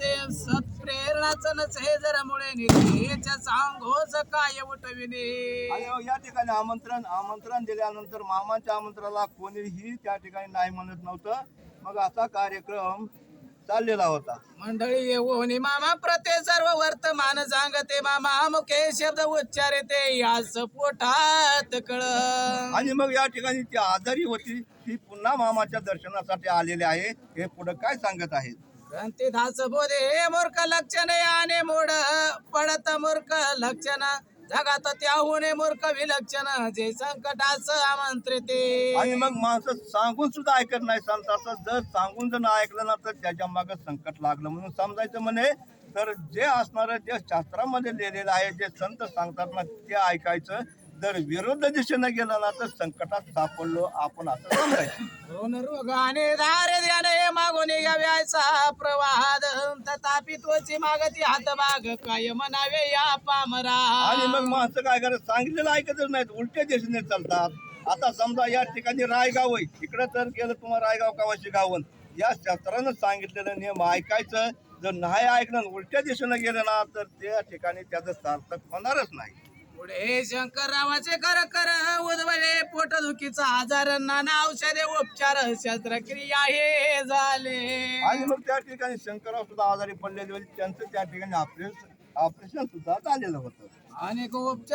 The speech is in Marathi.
ते सत्प्रेरणाचं नसे जर मुळे निघेच्या सांगोस काय उठविणे? या ठिकाणी आमंत्रण आमंत्रण दिल्यानंतर मामाच्या आमंत्रणाला कोणीही त्या ठिकाणी नाही म्हणत नव्हतं. मग असा कार्यक्रम चाललेला होता. मंडळी येऊन मामा प्रते सर्व वर्तमान सांगते मामा मुखे शब्द उच्चारते यास पोटात कळ आणि मग या ठिकाणी ती आजारी होती ती पुन्हा मामाच्या दर्शनासाठी आलेले आहे. हे पुढे काय सांगत आहेत? क्रांती दास बोधे मूर्ख लक्षण याने मोड पडत मूर्ख लक्षण जगात त्याहून मूर्ख विलक्षण जे संकटास आमंत्रित. आणि मग माणसं सांगून सुद्धा ऐकत नाही संताचं जर सांगून जर नाही ऐकलं ना तर त्याच्यामागे संकट लागलं. म्हणून समजायचं म्हणे तर जे असणार जे शास्त्रामध्ये लिहिलेलं आहे जे संत सांगतात ना ते ऐकायचं. जर विरुद्ध दिशेनं गेलं ना तर संकटात सापडलो आपण असं समजायचं. ध्याने मागून घ्याव्याचा प्रवाद तथापि तोची मागती हात माग काय म्हणावे या पामरा. आणि मग माणसं काय करत सांगितलेलं ऐकतच नाहीत. उलट्या दिशेने चालतात. आता समजा या ठिकाणी रायगाव आहे. इकडे तर गेलं तुम्हाला रायगाव कावाशी गावन. या शास्त्रानं सांगितलेलं नियम ऐकायचं. जर नाही ऐकलं उलट्या दिशेनं गेलं ना तर त्या ठिकाणी त्याचं सार्थक होणारच नाही. पुढे शंकररावाचे कर कर उद्भवे पोटदुखीचा आजार नाना औषधे उपचार शस्त्रक्रिया हे झाले. आणि मग त्या ठिकाणी शंकरराव सुद्धा आजारी पडलेले होते. त्यांचं त्या ठिकाणी ऑपरेशन ऑपरेशन सुद्धा झालेलं होतं. अनेक उपचार